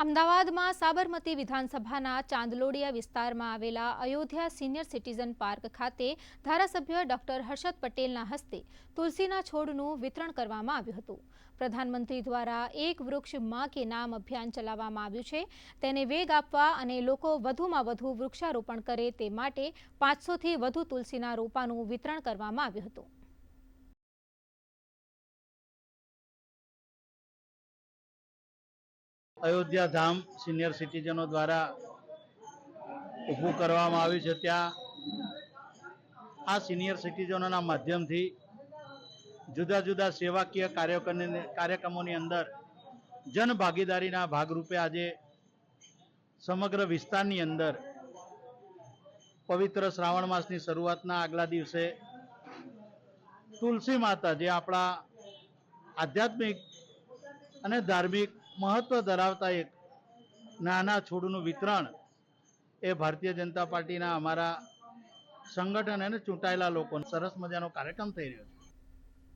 અમદાવાદમાં સાબરમતી વિધાનસભાના ચાંદલોડિયા વિસ્તારમાં આવેલા અયોધ્યા સિનિયર સિટીઝન પાર્ક ખાતે ધારાસભ્ય ડોક્ટર હર્ષદ પટેલના હસ્તે તુલસીના છોડનું વિતરણ કરવામાં આવ્યું હતું. પ્રધાનમંત્રી દ્વારા એક વૃક્ષમાં કે નામ અભિયાન ચલાવવામાં આવ્યું છે. તેને વેગ આપવા અને લોકો વધુમાં વધુ વૃક્ષારોપણ કરે તે માટે પાંચસોથી વધુ તુલસીના રોપાનું વિતરણ કરવામાં આવ્યું હતું. અયોધ્યા ધામ સિનિયર સિટીઝનો દ્વારા ઊભું કરવામાં આવ્યું છે. ત્યાં આ સિનિયર સિટીઝનોના માધ્યમથી જુદા જુદા સેવાકીય કાર્યક્રમની કાર્યક્રમોની અંદર જન ભાગીદારીના ભાગરૂપે આજે સમગ્ર વિસ્તારની અંદર પવિત્ર શ્રાવણ માસની શરૂઆતના આગલા દિવસે તુલસી માતા જે આપણા આધ્યાત્મિક અને ધાર્મિક મહત્વ ધરાવતા એક નાના છોડનું વિતરણ એ ભારતીય જનતા પાર્ટીના અમારા સંગઠન અને ચૂંટાયેલા લોકો સરસ મજાનો કાર્યક્રમ થઈ રહ્યો છે.